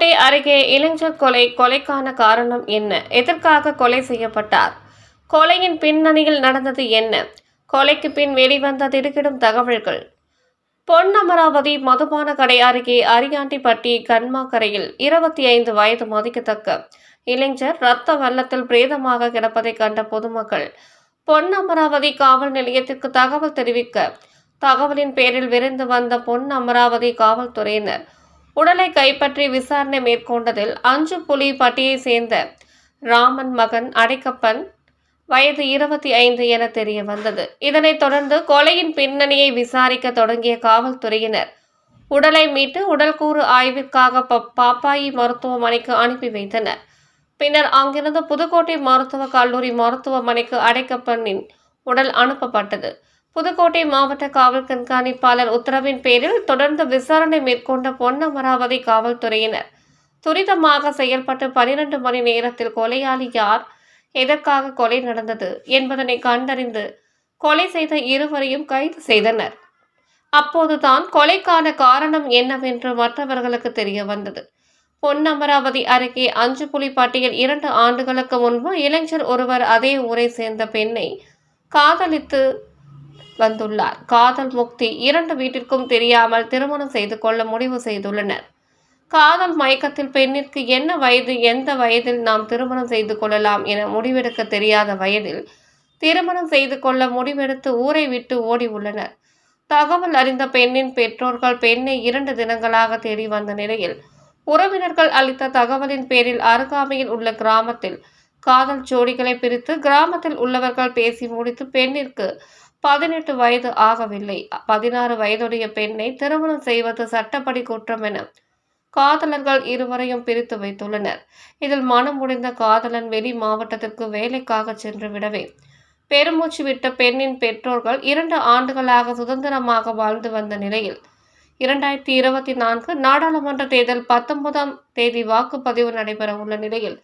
புதுக்கோட்டை அருகே இளைஞர் கொலை கொலைக்கான காரணம் என்ன? எதற்காக கொலை செய்யப்பட்டார்? கொலையின் பின்னணியில் நடந்தது என்ன? கொலைக்கு பின் வெளிவந்த திடுக்கிடும் தகவல்கள். பொன் அமராவதி மதுபான கடை அருகே அரியாண்டிப்பட்டி கண்மாக்கரையில் இருபத்தி ஐந்து வயது மதிக்கத்தக்க இளைஞர் ரத்த வெள்ளத்தில் பிரேதமாக கிடப்பதை கண்ட பொதுமக்கள் பொன் அமராவதி காவல் நிலையத்திற்கு தகவல் தெரிவிக்க தகவலின் பேரில் விரைந்து வந்த பொன் அமராவதி காவல்துறையினர் உடலை கைப்பற்றி விசாரணை மேற்கொண்டதில் அஞ்சு புலி பட்டியை சேர்ந்த ராமன் மகன் அடைக்கப்பன் வயது இருபத்தி ஐந்து என தெரிய வந்தது. இதனைத் தொடர்ந்து கொலையின் பின்னணியை விசாரிக்க தொடங்கிய காவல்துறையினர் உடலை மீட்டு உடல்கூறு ஆய்விற்காக பாப்பாயி மருத்துவமனைக்கு அனுப்பி வைத்தனர். பின்னர் அங்கிருந்து புதுக்கோட்டை மருத்துவக் கல்லூரி மருத்துவமனைக்கு அடைக்கப்பண்ணின் உடல் அனுப்பப்பட்டது. புதுக்கோட்டை மாவட்ட காவல் கண்காணிப்பாளர் உத்தரவின் பேரில் தொடர்ந்து விசாரணை மேற்கொண்ட பொன்னமராவதி காவல்துறையினர். துரிதமாக செயல்பட்டு பனிரெண்டு மணி நேரத்தில் கொலையாளி யார்? எதற்காக கொலை நடந்தது? என்பதனை கண்டறிந்து கொலை செய்த இருவரையும் கைது செய்தனர். அப்போதுதான் கொலைக்கான காரணம் என்னவென்று மற்றவர்களுக்கு தெரிய வந்தது. பொன்னமராவதி அருகே அஞ்சு புலிப்பட்டியில் இரண்டு ஆண்டுகளுக்கு முன்பு இளைஞர் ஒருவர் அதே ஊரை சேர்ந்த பெண்ணை காதலித்து வந்துள்ளார். காதல் முக்தி இரண்டு வீட்டிற்கும் தெரியாமல் திருமணம் செய்து கொள்ள முடிவு செய்துள்ளனர். காதல் மயக்கத்தில் பெண்ணிற்கு என்ன வயது எந்த வயதில் நாம் திருமணம் செய்து கொள்ளலாம் என முடிவெடுக்க தெரியாத வயதில் திருமணம் செய்து கொள்ள முடிவெடுத்து ஊரை விட்டு ஓடி உள்ளனர். தகவல் அறிந்த பெண்ணின் பெற்றோர்கள் பெண்ணை இரண்டு தினங்களாக தேடி வந்த நிலையில் உறவினர்கள் அளித்த தகவலின் பேரில் அருகாமையில் உள்ள கிராமத்தில் காதல் ஜோடிகளை பிரித்து கிராமத்தில் உள்ளவர்கள் பேசி முடித்து பெண்ணிற்கு பதினெட்டு வயது ஆகவில்லை. பதினாறு வயதுடைய பெண்ணை திருமணம் செய்வது சட்டப்படி குற்றம் என காதலர்கள் இருவரையும் பிரித்து வைத்துள்ளனர். இதில் மனம் முடிந்த காதலன் வெளி மாவட்டத்திற்கு வேலைக்காக சென்று விடவே பெருமூச்சு விட்ட பெண்ணின் பெற்றோர்கள் இரண்டு ஆண்டுகளாக சுதந்திரமாக வாழ்ந்து வந்த நிலையில் இரண்டாயிரத்தி இருபத்தி நான்கு நாடாளுமன்ற தேர்தல் பத்தொன்பதாம் தேதி வாக்குப்பதிவு நடைபெற உள்ள நிலையில்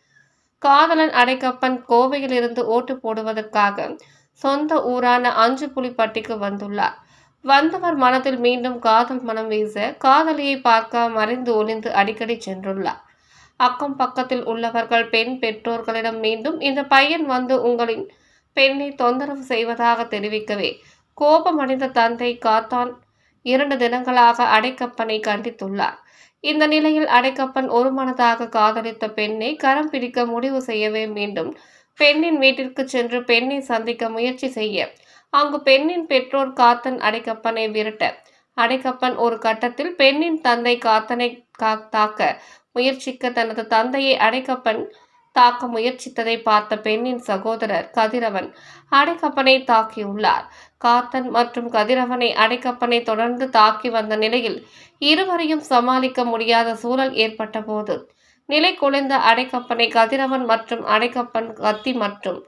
காதலன் அடைக்கப்பன் கோவையில் இருந்து ஓட்டு போடுவதற்காக சொந்த ஊரான அஞ்சு புலிப்பட்டிக்கு வந்துள்ளார். வந்தவர் மனதில் மீண்டும் காதல் மனம் வீச காதலியை பார்க்க மறைந்து ஒளிந்து அடிக்கடி சென்றுள்ளார். அக்கம் பக்கத்தில் உள்ளவர்கள் பெண் பெற்றோர்களிடம் மீண்டும் இந்த பையன் வந்து உங்களின் பெண்ணை தொந்தரவு செய்வதாக தெரிவிக்கவே கோபமடைந்த தந்தை காத்தான் இரண்டு தினங்களாக அடைக்கப்பனை கண்டித்துள்ளார். இந்த நிலையில் அடைக்கப்பன் ஒருமனதாக காதலித்த பெண்ணை கரம் பிடிக்க முடிவு செய்யவே மீண்டும் பெண்ணின் வீட்டிற்கு சென்று பெண்ணை சந்திக்க முயற்சி செய்ய. அங்கு பெண்ணின் பெற்றோர் காத்தன் அடைக்கப்பனை விரட்ட. அடைக்கப்பன் ஒரு கட்டத்தில் பெண்ணின் தந்தை காத்தனை கா- தாக்க முயற்சிக்க தனது தந்தையை அடைக்கப்பன் தாக்க முயற்சித்ததை பார்த்த பெண்ணின் சகோதரர் கதிரவன் அடைக்கப்பனை தாக்கியுள்ளார். காத்தன் மற்றும் கதிரவனை அடைக்கப்பனை தொடர்ந்து தாக்கி வந்த நிலையில் இருவரையும் சமாளிக்க முடியாத சூழல் ஏற்பட்ட போது நிலை குலைந்த அடைக்கப்பனை கதிரவன் மற்றும் அடைக்கப்பன் கத்தி மற்றும்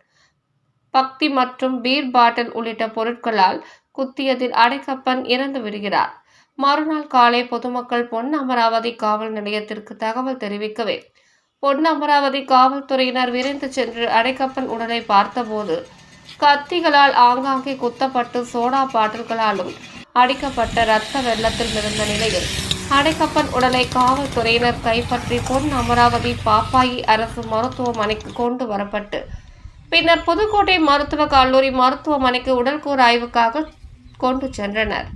பக்தி மற்றும் பீர் பாட்டில் உள்ளிட்ட பொருட்களால் குத்தியதில் அடைக்கப்பன் இறந்து விடுகிறார். மறுநாள் காலை பொதுமக்கள் பொன் அமராவதி காவல் நிலையத்திற்கு தகவல் தெரிவிக்கவே பொன் அமராவதி காவல்துறையினர் விரைந்து சென்று அடைக்கப்பன் உடலை பார்த்தபோது கத்திகளால் ஆங்காங்கே குத்தப்பட்டு சோடா பாட்டில்களாலும் அடிக்கப்பட்ட இரத்த வெள்ளத்தில் இருந்த நிலையில் அடைக்கப்பன் உடலை காவல்துறையினர் கைப்பற்றி பொன் அமராவதி பாப்பாயி அரசு மருத்துவமனைக்கு கொண்டு வரப்பட்டு. பின்னர் புதுக்கோட்டை மருத்துவக் கல்லூரி மருத்துவமனைக்கு உடல்கூறு ஆய்வுக்காக கொண்டு சென்றனர்.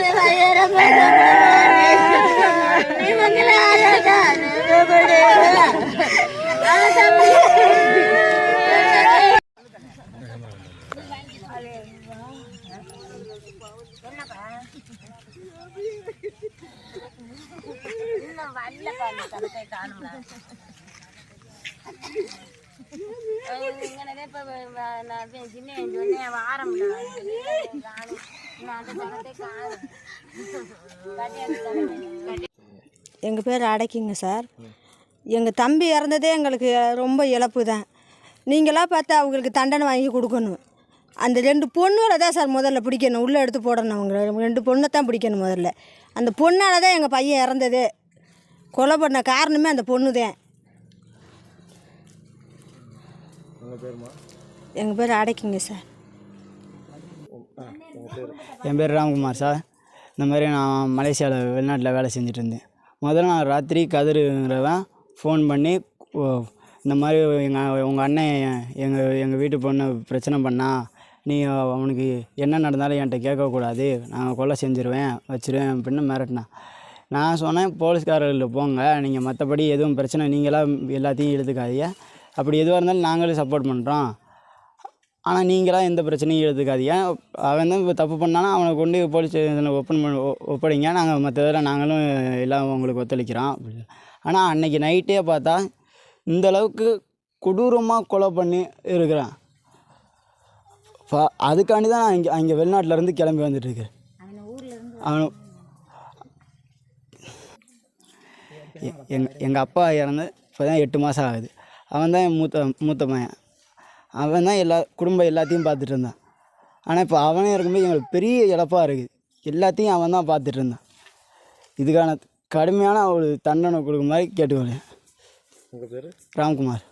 இன்னும் வரல பாரு, தலக்கை காணும்ல. எங்கள் பேர் அடைக்கிங்க சார். எங்கள் தம்பி இறந்ததே எங்களுக்கு ரொம்ப இழப்பு தான். நீங்களாம் பார்த்து அவங்களுக்கு தண்டனை வாங்கி கொடுக்கணும். அந்த ரெண்டு பொண்ணுகளை தான் சார் முதல்ல பிடிக்கணும். உள்ளே எடுத்து போடணும் அவங்க. ரெண்டு பொண்ணை தான் பிடிக்கணும் முதல்ல. அந்த பொண்ணால் தான் எங்கள் பையன் இறந்ததே. கொலை பண்ண காரணமே அந்த பொண்ணு தான். எங்கள் பேர் அடைக்கிங்க சார். என் பேர் ராம்குமார் சார். இந்த மாதிரி நான் மலேசியாவில் வெளிநாட்டில் வேலை செஞ்சுட்டு இருந்தேன் முதல்ல நான் ராத்திரி கதிருங்கிறவன் ஃபோன் பண்ணி இந்த மாதிரி எங்கள் உங்கள் அண்ணன் எங்கள் எங்கள் வீட்டு பொண்ணு பிரச்சனை பண்ணா நீ அவனுக்கு என்ன நடந்தாலும் என்கிட்ட கேட்கக்கூடாது. நான் கொலை செஞ்சிருவேன் வச்சிருவேன் அப்படின்னு மிரட்டினான். நான் சொன்னேன் போலீஸ்காரர்கள் போங்க நீங்கள் மற்றபடி எதுவும் பிரச்சனை நீங்களாம் எல்லாத்தையும் இழுத்துக்காதீங்க. அப்படி எதுவாக இருந்தாலும் நாங்களும் சப்போர்ட் பண்ணுறோம் ஆனால் நீங்களாம் எந்த பிரச்சனையும் எடுத்துக்காதீங்க. அவன் தான் இப்போ தப்பு பண்ணானா அவனை கொண்டு போலீஸ் ஸ்டேஷனில் ஒப்பன் பண்ண ஒப்படைங்க. நாங்கள் மற்றதில் நாங்களும் எல்லாம் உங்களுக்கு ஒத்துழைக்கிறோம். ஆனால் அன்னைக்கு நைட்டே பார்த்தா இந்த அளவுக்கு கொடூரமாக கொலை பண்ணி இருக்கிறான். ஃபா அதுக்காண்டி தான் நான் இங்கே அங்கே வெளிநாட்டிலேருந்து கிளம்பி வந்துட்டு இருக்கேன். அவன் எங்கள் எங்கள் அப்பா இறந்து இப்போ தான் எட்டு மாதம் ஆகுது. அவன் தான் என் மூத்த மூத்த பையன் அவன் தான் எல்லா குடும்பம் எல்லாத்தையும் பார்த்துட்டு இருந்தான். ஆனால் இப்போ அவனே இருக்கும்போது எங்களுக்கு பெரிய இழப்பாக இருக்குது எல்லாத்தையும் அவன் தான் பார்த்துட்டு இருந்தான். இதுக்கான கடுமையான ஒரு தண்டனை கொடுக்க மாதிரி கேட்டுக்கொள்ளேன் உங்கள் பேர்? ராம்குமார்.